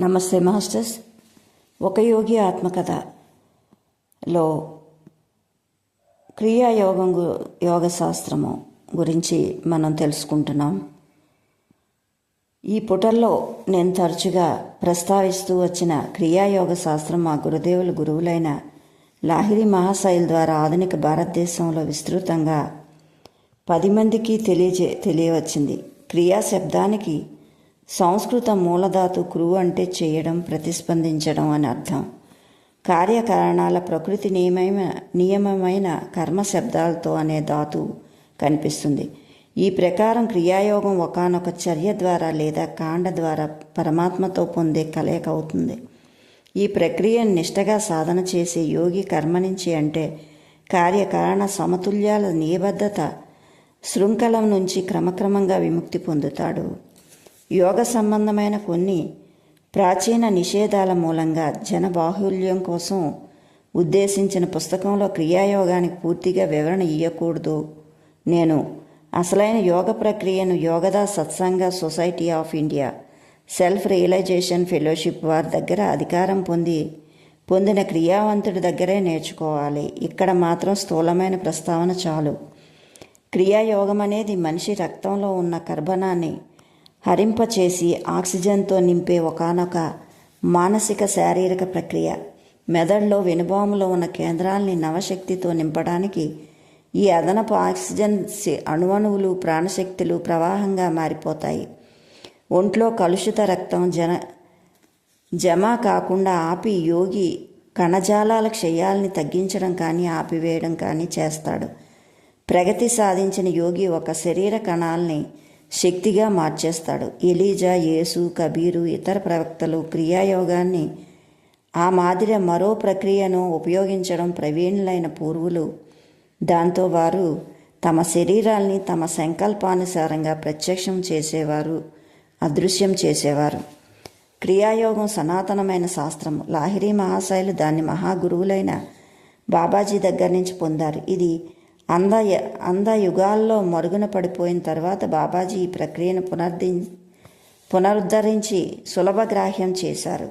నమస్తే మాస్టర్స్. ఒక యోగి ఆత్మకథలో క్రియాయోగం గు- యోగ శాస్త్రము గురించి మనం తెలుసుకుంటున్నాం. ఈ పుటల్లో నేను తరచుగా ప్రస్తావిస్తూ వచ్చిన క్రియాయోగ శాస్త్రం మా గురుదేవులు గురువులైన లాహిరి మహాశైల్ ద్వారా ఆధునిక భారతదేశంలో విస్తృతంగా పది మందికి తెలియజే తెలియవచ్చింది. క్రియా శబ్దానికి సంస్కృత మూలధాతు క్రూ అంటే చేయడం ప్రతిస్పందించడం అని అర్థం. కార్యకారణాల ప్రకృతి నియమైన నియమమైన కర్మ శబ్దాలతో అనే ధాతు కనిపిస్తుంది. ఈ ప్రకారం క్రియాయోగం ఒకానొక చర్య ద్వారా లేదా కాండ ద్వారా పరమాత్మతో పొందే కలయిక అవుతుంది. ఈ ప్రక్రియను నిష్టగా సాధన చేసే యోగి కర్మ నుంచి అంటే కార్యకారణ సమతుల్యాల నియబద్ధత శృంఖలం నుంచి క్రమక్రమంగా విముక్తి పొందుతాడు. యోగ సంబంధమైన కొన్ని ప్రాచీన నిషేధాల మూలంగా జనబాహుల్యం కోసం ఉద్దేశించిన పుస్తకంలో క్రియాయోగానికి పూర్తిగా వివరణ ఇవ్వకూడదు నేను అసలైన యోగ ప్రక్రియను Yogoda Satsanga society of India self realization fellowship వారి దగ్గర అధికారం పొంది పొందిన క్రియావంతుడి దగ్గరే నేర్చుకోవాలి. ఇక్కడ మాత్రం స్థూలమైన ప్రస్తావన చాలు. క్రియాయోగం అనేది మనిషి రక్తంలో ఉన్న కర్బనాన్ని హరింపచేసి ఆక్సిజన్తో నింపే ఒకానొక మానసిక శారీరక ప్రక్రియ. మెదడులో వెనుబాములో ఉన్న కేంద్రాల్ని నవశక్తితో నింపడానికి ఈ అదనపు ఆక్సిజన్ అణువణువులు ప్రాణశక్తులు ప్రవాహంగా మారిపోతాయి. ఒంట్లో కలుషిత రక్తం జన జమ కాకుండా ఆపి యోగి కణజాలాల క్షయాల్ని తగ్గించడం కానీ ఆపివేయడం కానీ చేస్తాడు. ప్రగతి సాధించిన యోగి ఒక శరీర కణాల్ని శక్తిగా మార్చేస్తాడు. ఎలీజా యేసు కబీరు ఇతర ప్రవక్తలు క్రియాయోగాన్ని ఆ మాదిరి మరో ప్రక్రియను ఉపయోగించడం ప్రవీణులైన పూర్వులు. దాంతో వారు తమ శరీరాల్ని తమ సంకల్పానుసారంగా ప్రత్యక్షం చేసేవారు అదృశ్యం చేసేవారు. క్రియాయోగం సనాతనమైన శాస్త్రము లాహిరి మహాశైలు దాన్ని మహాగురువులైన బాబాజీ దగ్గర నుంచి పొందారు. ఇది అంద అంద యుగాల్లో మరుగున పడిపోయిన తర్వాత బాబాజీ ఈ ప్రక్రియను పునర్ది పునరుద్ధరించి సులభగ్రాహ్యం చేశారు.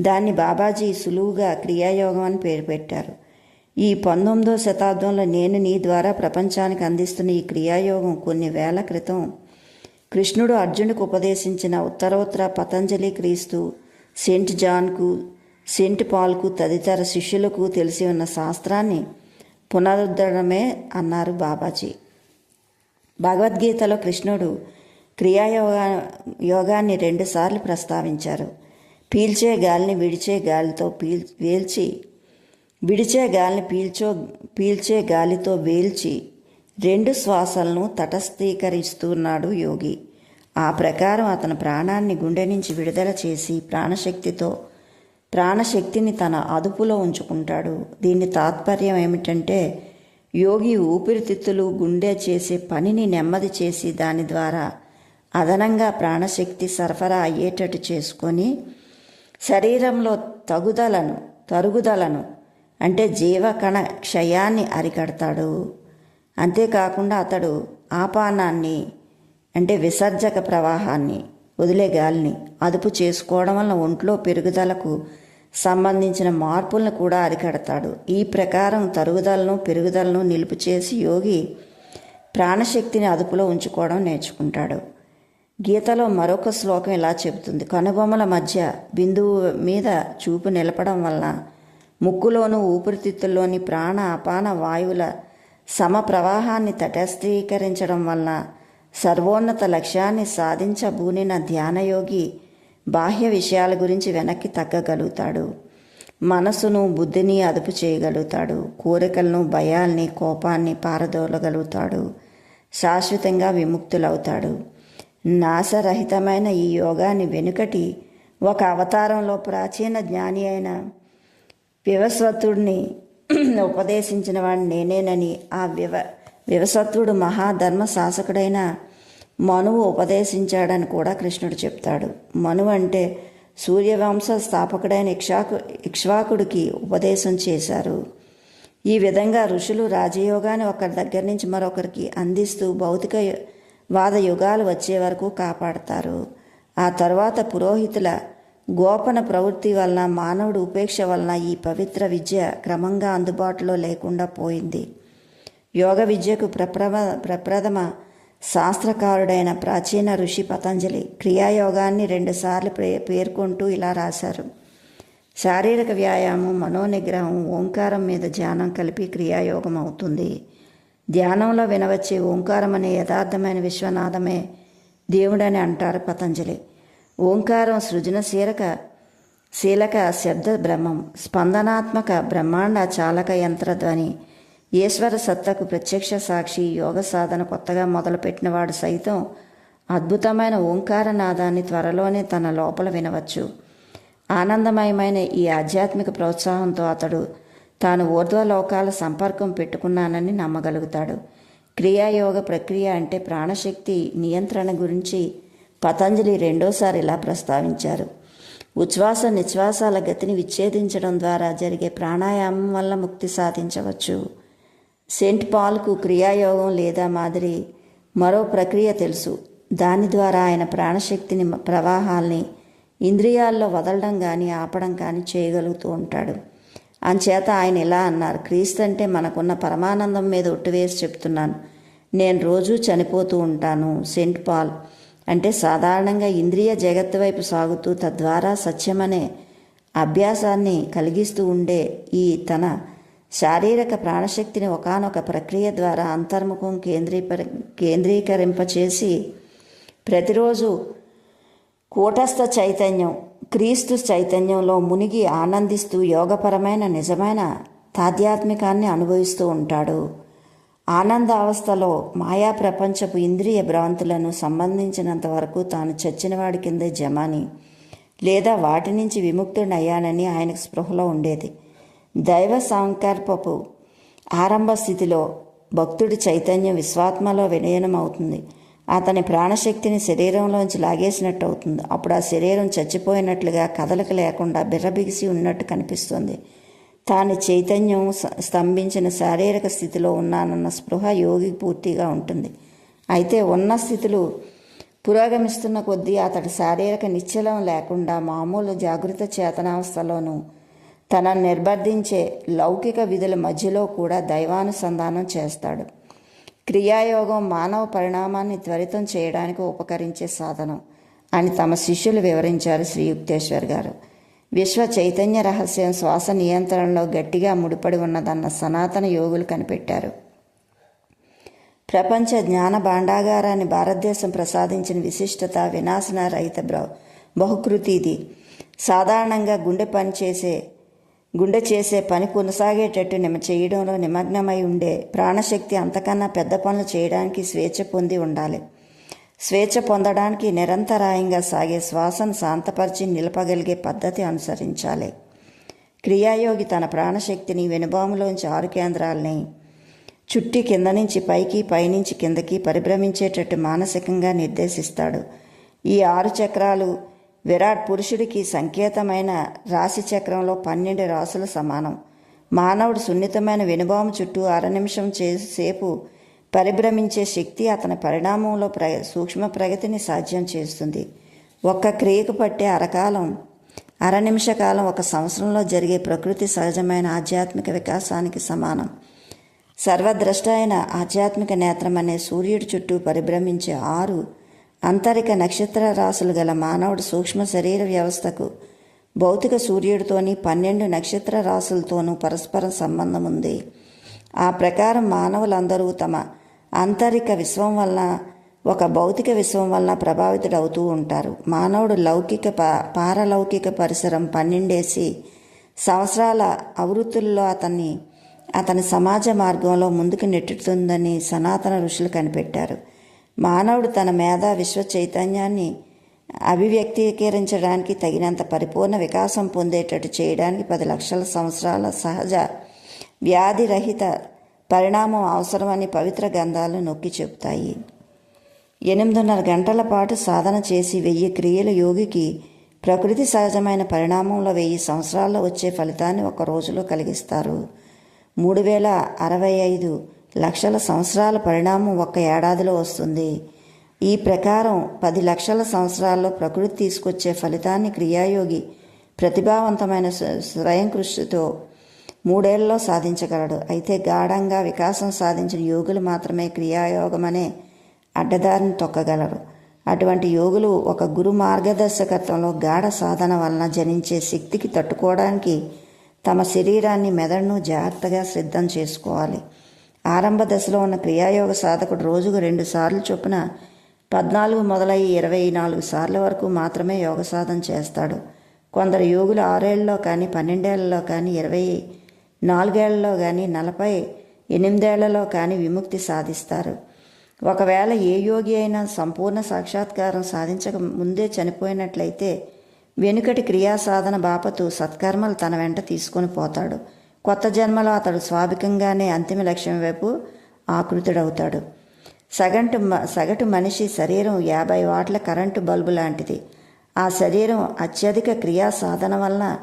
దాన్ని బాబాజీ సులువుగా క్రియాయోగం అని పేరు పెట్టారు. ఈ పంతొమ్మిదో శతాబ్దంలో నేను నీ ద్వారా ప్రపంచానికి అందిస్తున్న ఈ క్రియాయోగం కొన్ని వేల క్రితం కృష్ణుడు అర్జునుకు ఉపదేశించిన ఉత్తరోత్తర పతంజలి క్రీస్తు సెంట్ జాన్కు సెంట్ పాల్కు తదితర శిష్యులకు తెలిసి ఉన్న శాస్త్రాన్ని పునరుద్ధరణమే అన్నారు బాబాజీ. భగవద్గీతలో కృష్ణుడు క్రియాయోగా యోగాన్ని రెండుసార్లు ప్రస్తావించారు. పీల్చే గాలిని విడిచే గాలితో పీల్ వేల్చి విడిచే గాలిని పీల్చో పీల్చే గాలితో వేల్చి రెండు శ్వాసలను తటస్థీకరిస్తున్నాడు యోగి. ఆ ప్రకారం అతను ప్రాణాన్ని గుండె నుంచి విడుదల చేసి ప్రాణశక్తితో ప్రాణశక్తిని తన అదుపులో ఉంచుకుంటాడు. దీని తాత్పర్యం ఏమిటంటే యోగి ఊపిరితిత్తులు గుండె చేసే పనిని నెమ్మది చేసి దాని ద్వారా అదనంగా ప్రాణశక్తి సరఫరా అయ్యేటట్టు చేసుకొని శరీరంలో తగుదలను తరుగుదలను అంటే జీవకణ క్షయాన్ని అరికడతాడు. అంతేకాకుండా అతడు ఆపానాన్ని అంటే విసర్జక ప్రవాహాన్ని వదిలే గాలిని అదుపు చేసుకోవడం వల్ల ఒంట్లో పెరుగుదలకు సంబంధించిన మార్పులను కూడా అరికడతాడు. ఈ ప్రకారం తరుగుదలను పెరుగుదలను నిలుపు చేసి యోగి ప్రాణశక్తిని అదుపులో ఉంచుకోవడం నేర్చుకుంటాడు. గీతలో మరొక శ్లోకం ఇలా చెబుతుంది. కనుబొమ్మల మధ్య బిందువు మీద చూపు నిలపడం వల్ల ముక్కులోను ఊపిరితిత్తుల్లోని ప్రాణ అపాన వాయువుల సమ ప్రవాహాన్ని తటస్థీకరించడం వల్ల సర్వోన్నత లక్ష్యాన్ని సాధించబూనిన ధ్యానయోగి బాహ్య విషయాల గురించి వెనక్కి తగ్గగలుగుతాడు. మనసును బుద్ధిని అదుపు చేయగలుగుతాడు. కోరికలను భయాల్ని కోపాన్ని పారదోలగలుగుతాడు. శాశ్వతంగా విముక్తులవుతాడు. నాశరహితమైన ఈ యోగాన్ని వెనుకటి ఒక అవతారంలో ప్రాచీన జ్ఞాని అయిన వివస్వతుడిని ఉపదేశించిన వాడిని నేనేనని ఆ వివ వివసత్వుడు మహాధర్మ శాసకుడైన మనువు ఉపదేశించాడని కూడా కృష్ణుడు చెప్తాడు. మనువు అంటే సూర్యవంశ స్థాపకుడైన ఇక్షాకు ఇక్ష్వాకుడికి ఉపదేశం చేశారు. ఈ విధంగా ఋషులు రాజయోగాన్ని ఒకరి దగ్గర నుంచి మరొకరికి అందిస్తూ భౌతిక వాద యుగాలు వచ్చే వరకు కాపాడతారు. ఆ తర్వాత పురోహితుల గోపన ప్రవృత్తి వలన మానవుడు ఉపేక్ష వలన ఈ పవిత్ర విద్య క్రమంగా అందుబాటులో లేకుండా పోయింది. యోగ విద్యకు ప్రప్రమ ప్రప్రథమ శాస్త్రకారుడైన ప్రాచీన ఋషి పతంజలి క్రియాయోగాన్ని రెండుసార్లు పే పేర్కొంటూ ఇలా రాశారు. శారీరక వ్యాయామం మనోనిగ్రహం ఓంకారం మీద ధ్యానం కలిపి క్రియాయోగం అవుతుంది ధ్యానంలో వినవచ్చే ఓంకారం అనే యథార్థమైన విశ్వనాథమే దేవుడని అంటారు పతంజలి. ఓంకారం సృజనశీలక శీలక శబ్ద బ్రహ్మం స్పందనాత్మక బ్రహ్మాండ చాలక యంత్రధ్వని ఈశ్వర సత్తకు ప్రత్యక్ష సాక్షి యోగ సాధన కొత్తగా మొదలుపెట్టినవాడు సైతం అద్భుతమైన ఓంకార నాదాన్ని త్వరలోనే తన లోపల వినవచ్చు. ఆనందమయమైన ఈ ఆధ్యాత్మిక ప్రోత్సాహంతో అతడు తాను ఊర్ధ్వలోకాల సంపర్కం పెట్టుకున్నానని నమ్మగలుగుతాడు. క్రియాయోగ ప్రక్రియ అంటే ప్రాణశక్తి నియంత్రణ గురించి పతంజలి రెండోసారి ఇలా ప్రస్తావించారు. ఉచ్ఛ్వాస నిశ్వాసాల గతిని విచ్ఛేదించడం ద్వారా జరిగే ప్రాణాయామం వల్ల ముక్తి సాధించవచ్చు. సెంట్ పాల్కు క్రియాయోగం లేదా మాదిరి మరో ప్రక్రియ తెలుసు. దాని ద్వారా ఆయన ప్రాణశక్తిని ప్రవాహాల్ని ఇంద్రియాల్లో వదలడం కానీ ఆపడం కానీ చేయగలుగుతూ ఉంటాడు. అంచేత ఆయన ఇలా అన్నారు క్రీస్తు అంటే మనకున్న పరమానందం మీద ఒట్టువేసి చెప్తున్నాను. నేను రోజూ చనిపోతూ ఉంటాను సెంట్ పాల్. అంటే సాధారణంగా ఇంద్రియ జగత్తు వైపు సాగుతూ తద్వారా సత్యమనే అభ్యాసాన్ని కలిగిస్తూ ఉండే ఈ తన శారీరక ప్రాణశక్తిని ఒకానొక ప్రక్రియ ద్వారా అంతర్ముఖం కేంద్రీప కేంద్రీకరింపచేసి ప్రతిరోజు కూటస్థ చైతన్యం క్రీస్తు చైతన్యంలో మునిగి ఆనందిస్తూ యోగపరమైన నిజమైన తాధ్యాత్మికాన్ని అనుభవిస్తూ ఉంటాడు. ఆనంద అవస్థలో మాయా ప్రపంచపు ఇంద్రియ భ్రాంతులను సంబంధించినంత వరకు తాను చచ్చినవాడి కిందే జమాని లేదా వాటి నుంచి విముక్తుడయ్యానని ఆయనకు స్పృహలో ఉండేది. దైవ సంకల్పపు ఆరంభ స్థితిలో భక్తుడి చైతన్యం విశ్వాత్మలో విలీనం అవుతుంది అతని ప్రాణశక్తిని శరీరంలోంచి లాగేసినట్టు అవుతుంది అప్పుడు ఆ శరీరం చచ్చిపోయినట్లుగా కదలిక లేకుండా బిర్రబిగిసి ఉన్నట్టు కనిపిస్తుంది. తాను చైతన్యం స్తంభించిన శారీరక స్థితిలో ఉన్నానన్న స్పృహ యోగి పూర్తిగా ఉంటుంది. అయితే ఉన్న స్థితులు పురోగమిస్తున్న కొద్దీ అతడి శారీరక నిశ్చలం లేకుండా మామూలు జాగృత చేతనావస్థలోనూ తనను నిర్బంధించే లౌకిక విధుల మధ్యలో కూడా దైవానుసంధానం చేస్తాడు. క్రియాయోగం మానవ పరిణామాన్ని త్వరితం చేయడానికి ఉపకరించే సాధనం అని తమ శిష్యులు వివరించారు శ్రీ యుక్తేశ్వర్ గారు. విశ్వ చైతన్య రహస్యం శ్వాస నియంత్రణలో గట్టిగా ముడిపడి ఉన్నదన్న సనాతన యోగులు కనిపెట్టారు. ప్రపంచ జ్ఞాన భాండాగారాన్ని భారతదేశం ప్రసాదించిన విశిష్టత వినాశన రహిత బహుకృతి ఇది సాధారణంగా గుండె పని చేసే గుండె చేసే పని కొనసాగేటట్టు నిమ చేయడంలో నిమగ్నమై ఉండే ప్రాణశక్తి అంతకన్నా పెద్ద పనులు చేయడానికి స్వేచ్ఛ పొంది ఉండాలి. స్వేచ్ఛ పొందడానికి నిరంతరాయంగా సాగే శ్వాసను శాంతపరిచి నిలపగలిగే పద్ధతి అనుసరించాలి. క్రియాయోగి తన ప్రాణశక్తిని వెనుబాములోంచి ఆరు కేంద్రాలని చుట్టి కింద నుంచి పైకి పైనుంచి కిందకి పరిభ్రమించేటట్టు మానసికంగా నిర్దేశిస్తాడు. ఈ ఆరు చక్రాలు విరాట్ పురుషుడికి సంకేతమైన రాశి చక్రంలో పన్నెండు రాసులు సమానం. మానవుడు సున్నితమైన వెనుబాము చుట్టూ అర నిమిషం సేపు పరిభ్రమించే శక్తి అతని పరిణామంలో ప్ర సూక్ష్మ ప్రగతిని సాధ్యం చేస్తుంది. ఒక్క క్రియకు పట్టే అరకాలం అర నిమిష కాలం ఒక సంవత్సరంలో జరిగే ప్రకృతి సహజమైన ఆధ్యాత్మిక వికాసానికి సమానం. సర్వద్రష్ట అయిన ఆధ్యాత్మిక నేత్రం అనే సూర్యుడి చుట్టూ పరిభ్రమించే ఆరు అంతరిక నక్షత్ర రాశులు గల మానవుడు సూక్ష్మ శరీర వ్యవస్థకు భౌతిక సూర్యుడితోని పన్నెండు నక్షత్ర రాశులతోనూ పరస్పర సంబంధం ఉంది ఆ ప్రకారం మానవులందరూ తమ అంతరిక విశ్వం వలన ఒక భౌతిక విశ్వం వలన ప్రభావితుడవుతూ ఉంటారు. మానవుడు లౌకిక పా పారలౌకిక పరిసరం పన్నెండేసి సంవత్సరాల అవృత్తుల్లో అతన్ని అతని సమాజ మార్గంలో ముందుకు నెట్టుతుందని సనాతన ఋషులు కనిపెట్టారు. మానవుడు తన మేధా విశ్వ చైతన్యాన్ని అభివ్యక్తీకరించడానికి తగినంత పరిపూర్ణ వికాసం పొందేటట్టు చేయడానికి పది లక్షల సంవత్సరాల సహజ వ్యాధిరహిత పరిణామం అవసరమని పవిత్ర గంధాలు నొక్కి చెబుతాయి. ఎనిమిదిన్నర గంటల పాటు సాధన చేసి వెయ్యి క్రియల యోగికి ప్రకృతి సహజమైన పరిణామంలో వెయ్యి సంవత్సరాల్లో వచ్చే ఫలితాన్ని ఒక రోజులో కలిగిస్తారు. మూడు వేల అరవై ఐదు లక్షల సంవత్సరాల పరిణామం ఒక్క ఏడాదిలో వస్తుంది. ఈ ప్రకారం పది లక్షల సంవత్సరాల్లో ప్రకృతి తీసుకొచ్చే ఫలితాన్ని క్రియాయోగి ప్రతిభావంతమైన స్వ- స్వయం కృషితో మూడేళ్ళలో సాధించగలడు. అయితే గాఢంగా వికాసం సాధించిన యోగులు మాత్రమే క్రియాయోగం అనే అడ్డదారిని తొక్కగలరు. అటువంటి యోగులు ఒక గురు మార్గదర్శకత్వంలో గాఢ సాధన వలన జనించే శక్తికి తట్టుకోవడానికి తమ శరీరాన్ని మెదడును జాగ్రత్తగా సిద్ధం చేసుకోవాలి. ఆరంభ దశలో ఉన్న క్రియాయోగ సాధకుడు రోజుకు రెండు సార్లు చొప్పున పద్నాలుగు మొదలై ఇరవై నాలుగు సార్ల వరకు మాత్రమే యోగ సాధన చేస్తాడు. కొందరు యోగులు ఆరేళ్ళలో కానీ పన్నెండేళ్ళలో కానీ ఇరవై నాలుగేళ్ళలో కానీ నలభై ఎనిమిదేళ్ళలో కానీ విముక్తి సాధిస్తారు. ఒకవేళ ఏ యోగి అయినా సంపూర్ణ సాక్షాత్కారం సాధించక ముందే చనిపోయినట్లయితే వెనుకటి క్రియా సాధన బాపతు సత్కర్మలు తన వెంట తీసుకొని పోతాడు. కొత్త జన్మలో అతడు స్వాభావికంగానే అంతిమ లక్ష్యం వైపు ఆకృతుడవుతాడు. సగటు మ- సగటు మనిషి శరీరం యాభై వాట్ల కరెంటు బల్బు లాంటిది. ఆ శరీరం అత్యధిక క్రియా సాధన వలన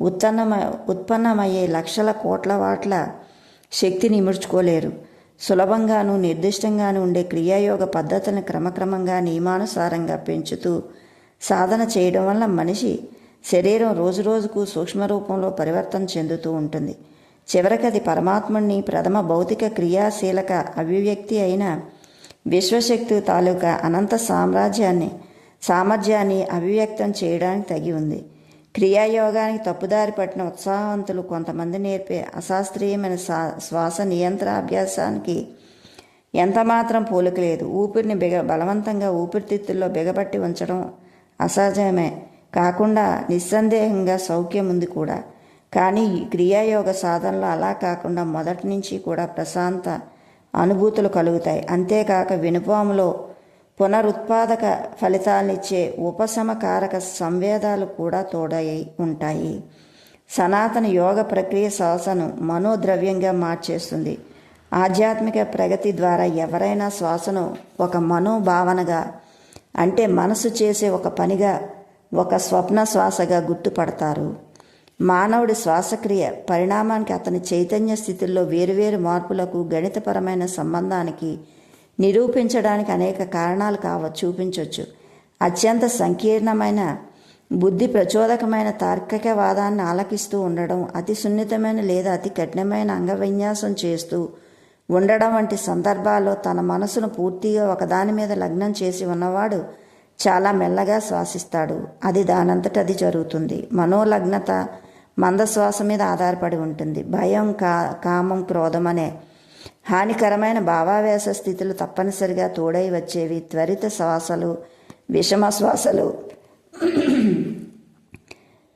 ఉత్పన్నమ ఉత్పన్నమయ్యే లక్షల కోట్ల వాట్ల శక్తిని ఇముడ్చుకోలేరు. సులభంగాను నిర్దిష్టంగాను ఉండే క్రియాయోగ పద్ధతులను క్రమక్రమంగా నియమానుసారంగా పెంచుతూ సాధన చేయడం వల్ల మనిషి శరీరం రోజురోజుకు సూక్ష్మ రూపంలో పరివర్తన చెందుతూ ఉంటుంది. చివరికి అది పరమాత్ముని ప్రథమ భౌతిక క్రియాశీలక అభివ్యక్తి అయిన విశ్వశక్తి తాలూకా అనంత సామ్రాజ్యాన్ని సామర్థ్యాన్ని అభివ్యక్తం చేయడానికి తగి ఉంది. క్రియాయోగానికి తప్పుదారి పట్టిన ఉత్సాహవంతులు కొంతమంది నేర్పే అశాస్త్రీయమైన సా శ్వాస నియంత్రణ అభ్యాసానికి ఎంతమాత్రం పోలిక లేదు. ఊపిరిని బిగ బలవంతంగా ఊపిరితిత్తుల్లో బిగబట్టి ఉంచడం అసహజమే. కాకుండా నిస్సందేహంగా సౌఖ్యం ఉంది కూడా. కానీ క్రియాయోగ సాధనలో అలా కాకుండా మొదటి నుంచి కూడా ప్రశాంత అనుభూతులు కలుగుతాయి. అంతేకాక వినుపాములో పునరుత్పాదక ఫలితాలనిచ్చే ఉపశమకారక సంవేదాలు కూడా తోడై ఉంటాయి. సనాతన యోగ ప్రక్రియ శ్వాసను మనోద్రవ్యంగా మార్చేస్తుంది. ఆధ్యాత్మిక ప్రగతి ద్వారా ఎవరైనా శ్వాసను ఒక మనోభావనగా అంటే మనసు చేసే ఒక పనిగా ఒక స్వప్న శ్వాసగా గుర్తుపడతారు. మానవుడి శ్వాసక్రియ పరిణామానికి అతని చైతన్య స్థితిలో వేరువేరు మార్పులకు గణితపరమైన సంబంధానికి నిరూపించడానికి అనేక కారణాలు కావ చూపించవచ్చు అత్యంత సంకీర్ణమైన బుద్ధి ప్రచోదకమైన తార్కికవాదాన్ని ఆలకిస్తూ ఉండడం అతి సున్నితమైన లేదా అతి కఠినమైన అంగవిన్యాసం చేస్తూ ఉండడం వంటి సందర్భాల్లో తన మనసును పూర్తిగా ఒకదాని మీద లగ్నం చేసి ఉన్నవాడు చాలా మెల్లగా శ్వాసిస్తాడు. అది దానంతట అది జరుగుతుంది. మనోలగ్నత మందశ్వాస మీద ఆధారపడి ఉంటుంది. భయం కా కామం క్రోధం అనే హానికరమైన భావావేశ స్థితులు తప్పనిసరిగా తోడై వచ్చేవి. త్వరిత శ్వాసలు విషమ శ్వాసలు.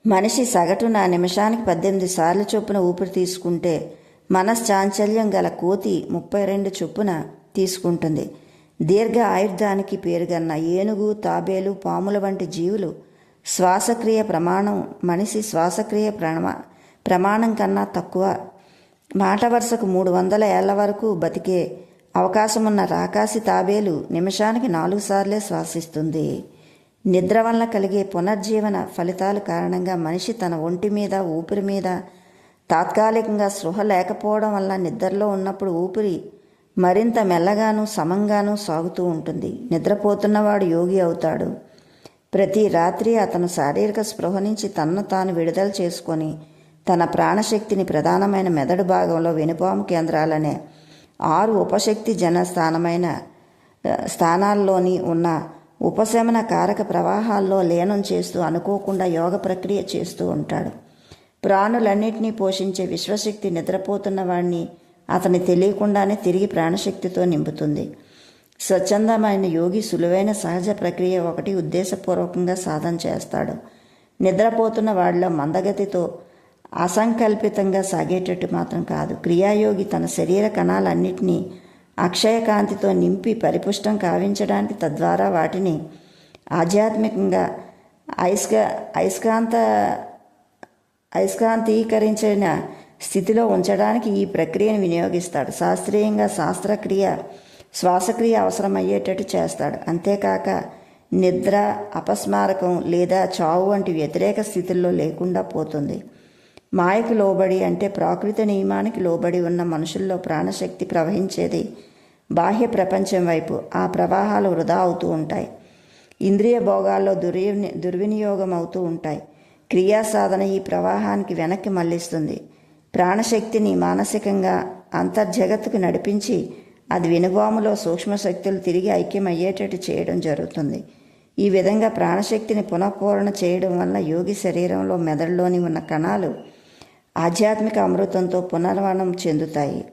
మనిషి సగటున నిమిషానికి పద్దెనిమిది సార్లు చొప్పున ఊపిరి తీసుకుంటే మనశ్చాంచల్యం గల కోతి ముప్పై రెండు చొప్పున తీసుకుంటుంది. దీర్ఘ ఆయుర్ధానికి పేరుగన్న ఏనుగు తాబేలు పాముల వంటి జీవులు శ్వాసక్రియ ప్రమాణం మనిషి శ్వాసక్రియ ప్రమా ప్రమాణం కన్నా తక్కువ. మాట వరుసకు మూడు వందల ఏళ్ళ వరకు బతికే అవకాశమున్న రాకాసి తాబేలు నిమిషానికి నాలుగు సార్లే శ్వాసిస్తుంది. నిద్ర వల్ల కలిగే పునర్జీవన ఫలితాల కారణంగా మనిషి తన ఒంటి మీద ఊపిరి మీద తాత్కాలికంగా స్పృహ లేకపోవడం వల్ల నిద్రలో ఉన్నప్పుడు ఊపిరి మరింత మెల్లగాను సమంగాను సాగుతూ ఉంటుంది. నిద్రపోతున్నవాడు యోగి అవుతాడు. ప్రతి రాత్రి అతను శారీరక స్పృహ నుంచి తనను తాను విడుదల చేసుకొని తన ప్రాణశక్తిని ప్రధానమైన మెదడు భాగంలో వెనుపాము కేంద్రాలనే ఆరు ఉపశక్తి జన స్థానమైన స్థానాల్లోని ఉన్న ఉపశమన కారక ప్రవాహాల్లో లీనం చేస్తూ అనుకోకుండా యోగ ప్రక్రియ చేస్తూ ఉంటాడు. ప్రాణులన్నింటినీ పోషించే విశ్వశక్తి నిద్రపోతున్న వాడిని అతని తెలియకుండానే తిరిగి ప్రాణశక్తితో నింపుతుంది. స్వచ్ఛందమైన యోగి సులువైన సహజ ప్రక్రియ ఒకటి ఉద్దేశపూర్వకంగా సాధన చేస్తాడు. నిద్రపోతున్న వాడిలో మందగతితో అసంకల్పితంగా సాగేటట్టు మాత్రం కాదు. క్రియాయోగి తన శరీర కణాలన్నింటినీ అక్షయకాంతితో నింపి పరిపుష్టం కావించడానికి తద్వారా వాటిని ఆధ్యాత్మికంగా ఐస్కా అయస్కాంత అయస్కాంతీకరించిన స్థితిలో ఉంచడానికి ఈ ప్రక్రియను వినియోగిస్తాడు. శాస్త్రీయంగా శాస్త్రక్రియ శ్వాసక్రియ అవసరమయ్యేటట్టు చేస్తాడు. అంతేకాక నిద్ర అపస్మారకం లేదా చావు వంటి వ్యతిరేక స్థితుల్లో లేకుండా పోతుంది. మాయకు లోబడి అంటే ప్రాకృతి నియమానికి లోబడి ఉన్న మనుషుల్లో ప్రాణశక్తి ప్రవహించేది బాహ్య ప్రపంచం వైపు. ఆ ప్రవాహాలు వృధా అవుతూ ఉంటాయి. ఇంద్రియ భోగాల్లో దుర్విని దుర్వినియోగం అవుతూ ఉంటాయి. క్రియా సాధన ఈ ప్రవాహానికి వెనక్కి మళ్ళిస్తుంది ప్రాణశక్తిని మానసికంగా అంతర్జగత్తుకు నడిపించి అది వినుబాములో సూక్ష్మ శక్తులు తిరిగి ఐక్యమయ్యేటట్టు చేయడం జరుగుతుంది. ఈ విధంగా ప్రాణశక్తిని పునఃపూరణ చేయడం వల్ల యోగి శరీరంలో మెదడులోని ఉన్న కణాలు ఆధ్యాత్మిక అమృతంతో పునర్వనం చెందుతాయి.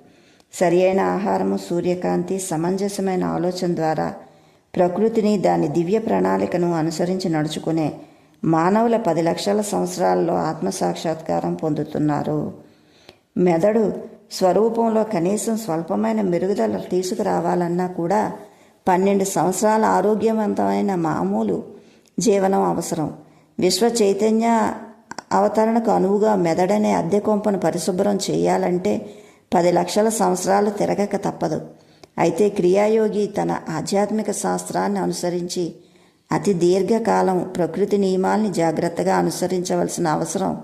సరి అయిన ఆహారము సూర్యకాంతి సమంజసమైన ఆలోచన ద్వారా ప్రకృతిని దాని దివ్య ప్రణాళికను అనుసరించి నడుచుకునే మానవుల పది లక్షల సంవత్సరాల్లో ఆత్మసాక్షాత్కారం పొందుతున్నారు. మెదడు స్వరూపంలో కనీసం స్వల్పమైన మెరుగుదల తీసుకురావాలన్నా కూడా పన్నెండు సంవత్సరాల ఆరోగ్యవంతమైన మామూలు జీవనం అవసరం. విశ్వ చైతన్య అవతరణకు అనువుగా మెదడనే అద్దె కొంపను పరిశుభ్రం చేయాలంటే పది లక్షల సంవత్సరాలు తిరగక తప్పదు. అయితే క్రియాయోగి తన ఆధ్యాత్మిక శాస్త్రాన్ని అనుసరించి అతి దీర్ఘకాలం ప్రకృతి నియమాల్ని జాగ్రత్తగా అనుసరించవలసిన అవసరం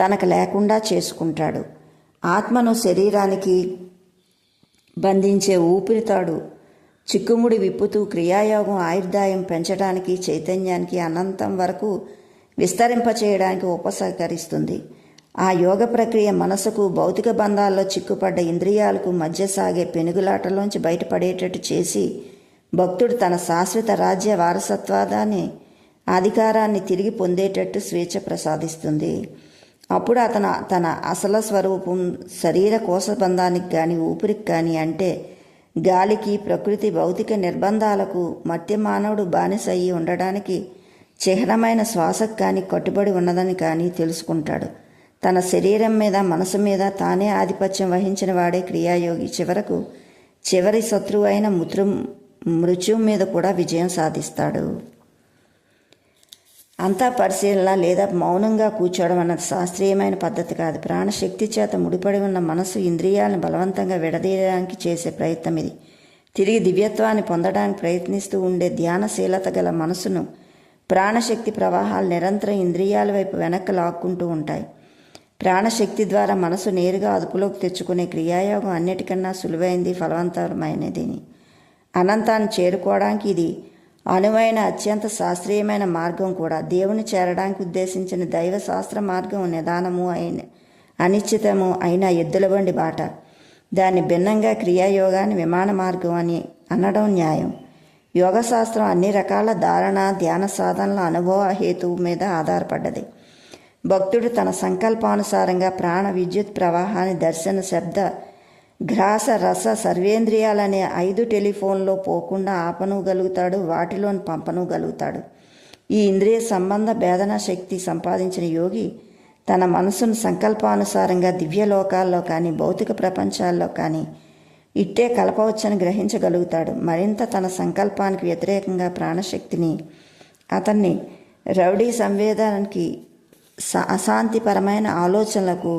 తనకు లేకుండా చేసుకుంటాడు. ఆత్మను శరీరానికి బంధించే ఊపిరితాడు. చిక్కుముడి విప్పుతూ క్రియాయోగం ఆయుర్దాయం పెంచడానికి చైతన్యానికి అనంతం వరకు విస్తరింపచేయడానికి ఉపసహకరిస్తుంది. ఆ యోగ ప్రక్రియ మనసుకు భౌతిక బంధాల్లో చిక్కుపడ్డ ఇంద్రియాలకు మధ్య సాగే పెనుగులాటలోంచి బయటపడేటట్టు చేసి భక్తుడు తన శాశ్వత రాజ్య వారసత్వాదాన్ని అధికారాన్ని తిరిగి పొందేటట్టు స్వేచ్ఛ ప్రసాదిస్తుంది. అప్పుడు అతను తన అసలు స్వరూపం శరీర కోశబంధానికి కానీ ఊపిరికి కానీ అంటే గాలికి ప్రకృతి భౌతిక నిర్బంధాలకు మధ్య మానవుడు బానిస అయ్యి ఉండడానికి చిహ్నమైన శ్వాసకు కానీ కట్టుబడి ఉన్నదని కానీ తెలుసుకుంటాడు. తన శరీరం మీద మనసు మీద తానే ఆధిపత్యం వహించిన వాడే క్రియాయోగి. చివరకు చివరి శత్రువు అయిన మృత్యు మృత్యుం మీద కూడా విజయం సాధిస్తాడు. అంతా పరిశీలన లేదా మౌనంగా కూర్చోవడం అన్నది శాస్త్రీయమైన పద్ధతి కాదు. ప్రాణశక్తి చేత ముడిపడి ఉన్న మనసు ఇంద్రియాలను బలవంతంగా విడదీయడానికి చేసే ప్రయత్నం ఇది. తిరిగి దివ్యత్వాన్ని పొందడానికి ప్రయత్నిస్తూ ఉండే ధ్యానశీలత గల మనసును ప్రాణశక్తి ప్రవాహాలు నిరంతరం ఇంద్రియాల వైపు వెనక్కి లాక్కుంటూ ఉంటాయి. ప్రాణశక్తి ద్వారా మనసు నేరుగా అదుపులోకి తెచ్చుకునే క్రియాయోగం అన్నిటికన్నా సులువైంది ఫలవంతమైనది అనంతాన్ని చేరుకోవడానికి ఇది అనువైన అత్యంత శాస్త్రీయమైన మార్గం కూడా దేవుని చేరడానికి ఉద్దేశించిన దైవ శాస్త్ర మార్గం నిదానము అయిన అనిశ్చితము అయిన ఎద్దుల బండి బాట. దాన్ని భిన్నంగా క్రియాయోగాన్ని విమాన మార్గం అని అనడం న్యాయం. యోగశాస్త్రం అన్ని రకాల ధారణ ధ్యాన సాధనల అనుభవ హేతువు మీద ఆధారపడ్డది. భక్తుడు తన సంకల్పానుసారంగా ప్రాణ విద్యుత్ ప్రవాహాన్ని దర్శన శబ్ద గ్రాస రస సర్వేంద్రియాలనే ఐదు టెలిఫోన్లో పోకుండా ఆపనుగలుగుతాడు వాటిలోని పంపనుగలుగుతాడు. ఈ ఇంద్రియ సంబంధ భేదన శక్తి సంపాదించిన యోగి తన మనసును సంకల్పానుసారంగా దివ్యలోకాల్లో కానీ భౌతిక ప్రపంచాల్లో కానీ ఇట్టే కలపవచ్చని గ్రహించగలుగుతాడు. మరింత తన సంకల్పానికి వ్యతిరేకంగా ప్రాణశక్తిని అతన్ని రౌడీ సంవేదానికి అశాంతిపరమైన ఆలోచనలకు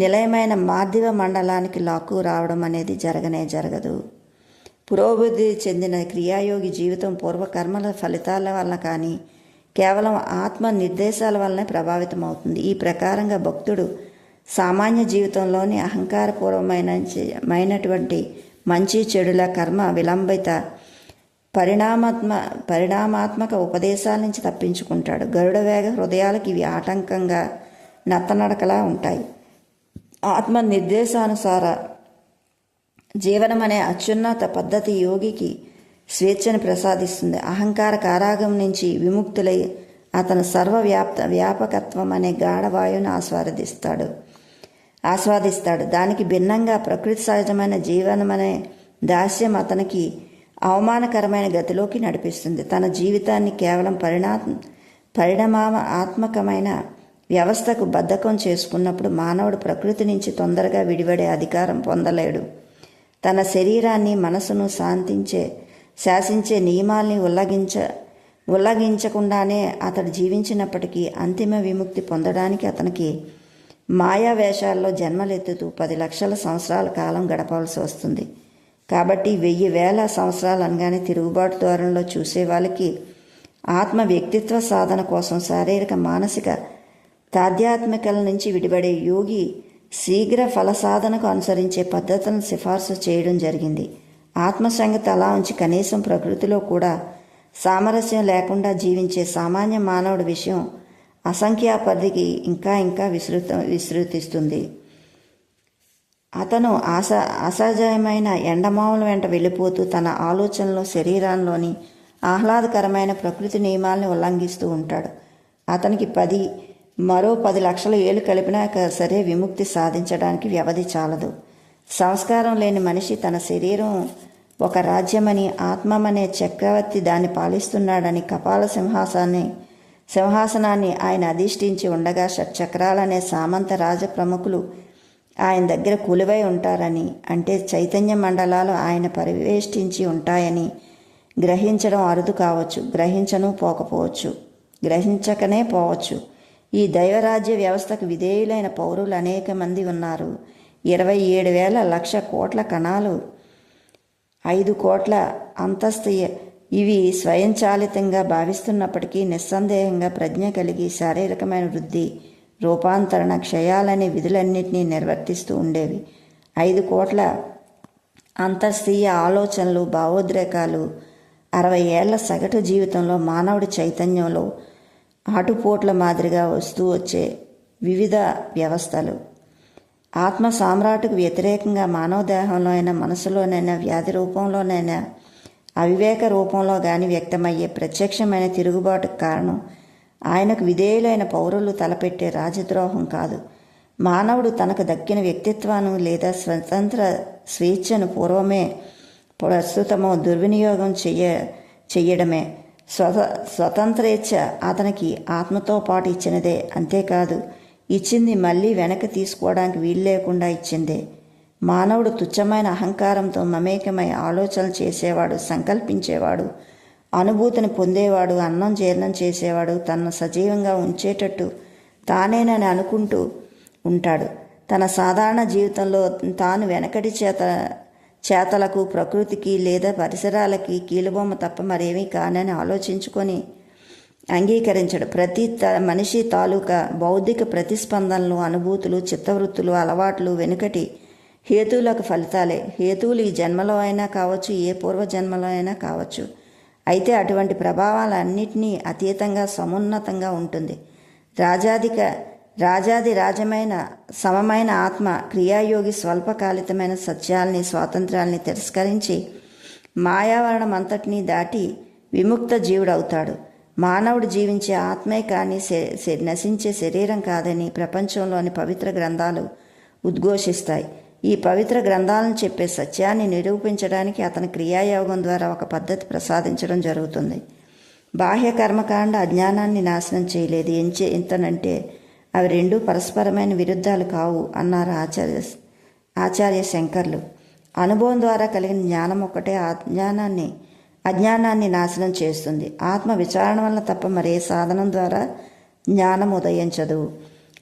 నిలయమైన మాధ్యమ మండలానికి లాక్కు రావడం అనేది జరగనే జరగదు. పురోభివృద్ధి చెందిన క్రియాయోగి జీవితం పూర్వకర్మల ఫలితాల వలన కానీ కేవలం ఆత్మ నిర్దేశాల వలనే ప్రభావితం అవుతుంది ఈ ప్రకారంగా భక్తుడు సామాన్య జీవితంలోని అహంకారపూర్వమైన మైనటువంటి మంచి చెడుల కర్మ విలంబిత పరిణామాత్మ పరిణామాత్మక ఉపదేశాల నుంచి తప్పించుకుంటాడు. గరుడ వేగ హృదయాలకు ఇవి ఆటంకంగా నత్తనడకలా ఉంటాయి. ఆత్మ నిర్దేశానుసార జీవనం అనే అత్యున్నత పద్ధతి యోగికి స్వేచ్ఛను ప్రసాదిస్తుంది. అహంకార కారాగం నుంచి విముక్తులై అతను సర్వవ్యాప్త వ్యాపకత్వం అనే గాఢవాయువును ఆస్వాదిస్తాడు. ఆస్వాదిస్తాడు. దానికి భిన్నంగా ప్రకృతి సహజమైన జీవనం అనే దాస్యం అతనికి అవమానకరమైన గతిలోకి నడిపిస్తుంది. తన జీవితాన్ని కేవలం పరిణా పరిణామ ఆత్మకమైన వ్యవస్థకు బద్ధకం చేసుకున్నప్పుడు మానవుడు ప్రకృతి నుంచి తొందరగా విడిపడే అధికారం పొందలేడు. తన శరీరాన్ని మనసును శాంతించే శాసించే నియమాల్ని ఉల్లంఘించ ఉల్లంఘించకుండానే అతడు జీవించినప్పటికీ అంతిమ విముక్తి పొందడానికి అతనికి మాయా వేషాల్లో జన్మలెత్తుతూ పది లక్షల సంవత్సరాల కాలం గడపవలసి వస్తుంది. కాబట్టి వెయ్యి వేల సంవత్సరాలు అనగానే తిరుగుబాటు ద్వారంలో చూసే వాళ్ళకి ఆత్మ వ్యక్తిత్వ సాధన కోసం శారీరక మానసిక తాధ్యాత్మికల నుంచి విడిపడే యోగి శీఘ్ర ఫల సాధనకు అనుసరించే పద్ధతులను సిఫార్సు చేయడం జరిగింది. ఆత్మసంగత అలా ఉంచి కనీసం ప్రకృతిలో కూడా సామరస్యం లేకుండా జీవించే సామాన్య మానవుడి విషయం అసంఖ్యాపరిధికి ఇంకా ఇంకా విస్తృత విస్తృతిస్తుంది. అతను అస అసహజమైన ఎండమావుల వెంట వెళ్ళిపోతూ తన ఆలోచనలో శరీరంలోని ఆహ్లాదకరమైన ప్రకృతి నియమాల్ని ఉల్లంఘిస్తూ ఉంటాడు. అతనికి పది మరో పది లక్షల ఏళ్ళు కలిపినాక సరే విముక్తి సాధించడానికి వ్యవధి చాలదు. సంస్కారం లేని మనిషి తన శరీరం ఒక రాజ్యమని ఆత్మమనే చక్రవర్తి దాన్ని పాలిస్తున్నాడని కపాల సింహాసాన్ని సింహాసనాన్ని ఆయన అధిష్ఠించి ఉండగా షట్చక్రాలనే సామంత రాజ ప్రముఖులు ఆయన దగ్గర కులివై ఉంటారని అంటే చైతన్య మండలాలు ఆయన పరివేష్టించి ఉంటాయని గ్రహించడం అరుదు కావచ్చు. గ్రహించను పోకపోవచ్చు. గ్రహించకనే పోవచ్చు. ఈ దైవరాజ్య వ్యవస్థకు విధేయులైన పౌరులు అనేక మంది ఉన్నారు. ఇరవై ఏడు వేల లక్ష కోట్ల కణాలు ఐదు కోట్ల అంతస్తు ఇవి స్వయంచాలితంగా భావిస్తున్నప్పటికీ నిస్సందేహంగా ప్రజ్ఞ కలిగి శారీరకమైన వృద్ధి రూపాంతరణ క్షయాలనే విధులన్నింటినీ నిర్వర్తిస్తూ ఉండేవి. ఐదు కోట్ల అంతస్తీయ ఆలోచనలు భావోద్రేకాలు అరవై ఏళ్ళ సగటు జీవితంలో మానవుడి చైతన్యంలో ఆటుపోట్ల మాదిరిగా వస్తూ వచ్చే వివిధ వ్యవస్థలు. ఆత్మ సామ్రాటుకు వ్యతిరేకంగా మానవ దేహంలో అయినా మనసులోనైనా వ్యాధి రూపంలోనైనా అవివేక రూపంలో కానీ వ్యక్తమయ్యే ప్రత్యక్షమైన తిరుగుబాటుకు కారణం ఆయనకు విధేయులైన పౌరులు తలపెట్టే రాజద్రోహం కాదు. మానవుడు తనకు దక్కిన వ్యక్తిత్వాన్ని లేదా స్వతంత్ర స్వేచ్ఛను పూర్వమే ప్రస్తుతమో దుర్వినియోగం చెయ్య చెయ్యడమే స్వత స్వతంత్రేచ్ఛ అతనికి ఆత్మతో పాటు ఇచ్చినదే అంతేకాదు ఇచ్చింది మళ్ళీ వెనక్కి తీసుకోవడానికి వీలు లేకుండా ఇచ్చిందే. మానవుడు తుచ్చమైన అహంకారంతో మమేకమై ఆలోచనలు చేసేవాడు సంకల్పించేవాడు అనుభూతిని పొందేవాడు అన్నం జీర్ణం చేసేవాడు తనను సజీవంగా ఉంచేటట్టు తానేనని అనుకుంటూ ఉంటాడు. తన సాధారణ జీవితంలో తాను వెనకటి చేత చేతలకు ప్రకృతికి లేదా పరిసరాలకి కీలుబొమ్మ తప్ప మరేమీ కానని ఆలోచించుకొని అంగీకరించడు. ప్రతి త మనిషి తాలూకా బౌద్ధిక ప్రతిస్పందనలు అనుభూతులు చిత్తవృత్తులు అలవాట్లు వెనుకటి హేతువులకు ఫలితాలే. హేతువులు ఈ జన్మలో అయినా కావచ్చు ఏ పూర్వ జన్మలో అయినా కావచ్చు. అయితే అటువంటి ప్రభావాలన్నింటినీ అతీతంగా సమున్నతంగా ఉంటుంది. రాజాధిక రాజాది రాజమైన సమమైన ఆత్మ క్రియాయోగి స్వల్పకాలితమైన సత్యాల్ని స్వాతంత్రాల్ని తిరస్కరించి మాయావరణం అంతటినీ దాటి విముక్త జీవుడవుతాడు. మానవుడు జీవించే ఆత్మే కానీ నశించే శరీరం కాదని ప్రపంచంలోని పవిత్ర గ్రంథాలు ఉద్ఘోషిస్తాయి. ఈ పవిత్ర గ్రంథాలను చెప్పే సత్యాన్ని నిరూపించడానికి అతని క్రియాయోగం ద్వారా ఒక పద్ధతి ప్రసాదించడం జరుగుతుంది. బాహ్య కర్మకాండ అజ్ఞానాన్ని నాశనం చేయలేదు. ఎంచే ఎంతనంటే అవి రెండు పరస్పరమైన విరుద్ధాలు కావు అన్నారు ఆచార్య ఆచార్య శంకర్లు. అనుభవం ద్వారా కలిగిన జ్ఞానం ఒకటే అజ్ఞానాన్ని అజ్ఞానాన్ని నాశనం చేస్తుంది. ఆత్మ విచారణ వల్ల తప్ప మరే సాధనం ద్వారా జ్ఞానం ఉదయించదు.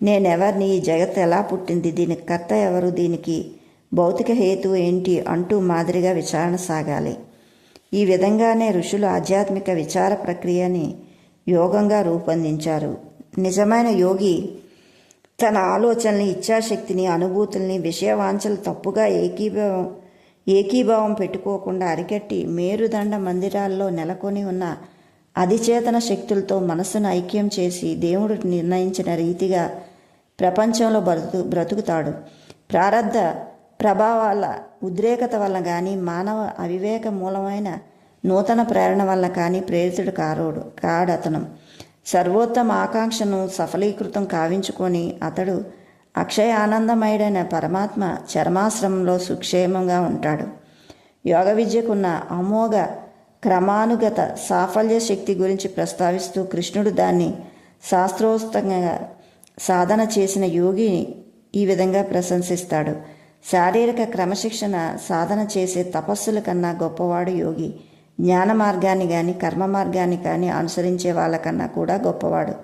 నేనెవరిని ఈ జగత్ ఎలా పుట్టింది దీనికి కర్త ఎవరు దీనికి భౌతిక హేతు ఏంటి అంటూ మాదిరిగా విచారణ సాగాలి. ఈ విధంగానే ఋషులు ఆధ్యాత్మిక విచార ప్రక్రియని యోగంగా రూపొందించారు. నిజమైన యోగి తన ఆలోచనల్ని ఇచ్ఛాశక్తిని అనుభూతుల్ని విషయవాంఛలు తప్పుగా ఏకీభావం ఏకీభావం పెట్టుకోకుండా అరికట్టి మేరుదండ మందిరాల్లో నెలకొని ఉన్న అధిచేతన శక్తులతో మనస్సును ఐక్యం చేసి దేవుడు నిర్ణయించిన రీతిగా ప్రపంచంలో బ్రతు బ్రతుకుతాడు. ప్రారబ్ధ ప్రభావాల ఉద్రేకత వల్ల కానీ మానవ అవివేక మూలమైన నూతన ప్రేరణ వల్ల కానీ ప్రేరితుడు కారోడు కాడతను. సర్వోత్తమ ఆకాంక్షను సఫలీకృతం కావించుకొని అతడు అక్షయ ఆనందమయుడైన పరమాత్మ చర్మాశ్రమంలో సుక్షేమంగా ఉంటాడు. యోగ విద్యకున్న అమోఘ క్రమానుగత సాఫల్య శక్తి గురించి ప్రస్తావిస్తూ కృష్ణుడు దాన్ని శాస్త్రోస్తంగా సాధన చేసిన యోగిని ఈ విధంగా ప్రశంసిస్తాడు. శారీరక క్రమశిక్షణ సాధన చేసే తపస్సుల కన్నా గొప్పవాడు యోగి. జ్ఞాన మార్గాన్ని కానీ కర్మ మార్గాన్ని కానీ అనుసరించే వాళ్ళకన్నా కూడా గొప్పవాడు.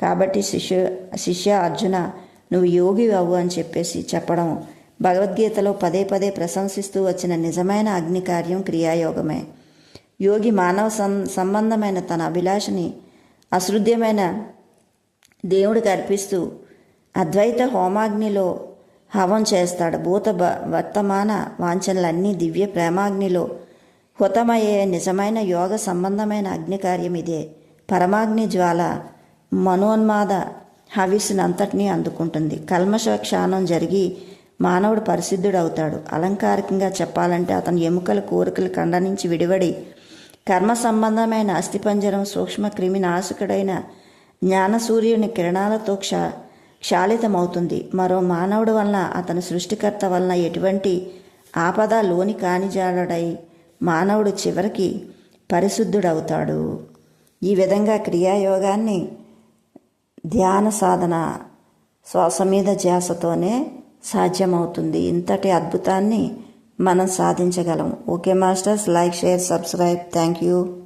కాబట్టి శిష్యు శిష్య అర్జున నువ్వు యోగి అవ్వు అని చెప్పేసి చెప్పడం భగవద్గీతలో పదే పదే ప్రశంసిస్తూ వచ్చిన నిజమైన అగ్ని కార్యం క్రియాయోగమే. యోగి మానవ సం సంబంధమైన తన అభిలాషని అశ్రుద్ధ్యమైన దేవుడికి అర్పిస్తూ అద్వైత హోమాగ్నిలో హవం చేస్తాడు. భూత వర్తమాన వాంఛనలన్నీ దివ్య ప్రేమాగ్నిలో హుతమయ్యే నిజమైన యోగ సంబంధమైన అగ్నికార్యం ఇదే పరమాగ్ని జ్వాల మనోన్మాద హవిస్సునంతటినీ అందుకుంటుంది. కల్మష క్షాణం జరిగి మానవుడు పరిశుద్ధుడవుతాడు. అలంకారికంగా చెప్పాలంటే అతని ఎముకల కోరికలు కండ నుంచి విడివడి కర్మ సంబంధమైన అస్థిపంజరం సూక్ష్మ క్రిమి నాశకుడైన జ్ఞానసూర్యుని కిరణాలతో క్ష క్షాళితమవుతుంది. మరో మానవుడు వలన అతని సృష్టికర్త వలన ఎటువంటి ఆపద లోని కానిజాడై మానవుడు చివరికి పరిశుద్ధుడవుతాడు. ఈ విధంగా క్రియాయోగాన్ని ధ్యాన సాధన శ్వాస మీద ధ్యాసతోనే సాధ్యమవుతుంది. ఇంతటి అద్భుతాన్ని మనం సాధించగలం. Okay masters like share subscribe. Thank you.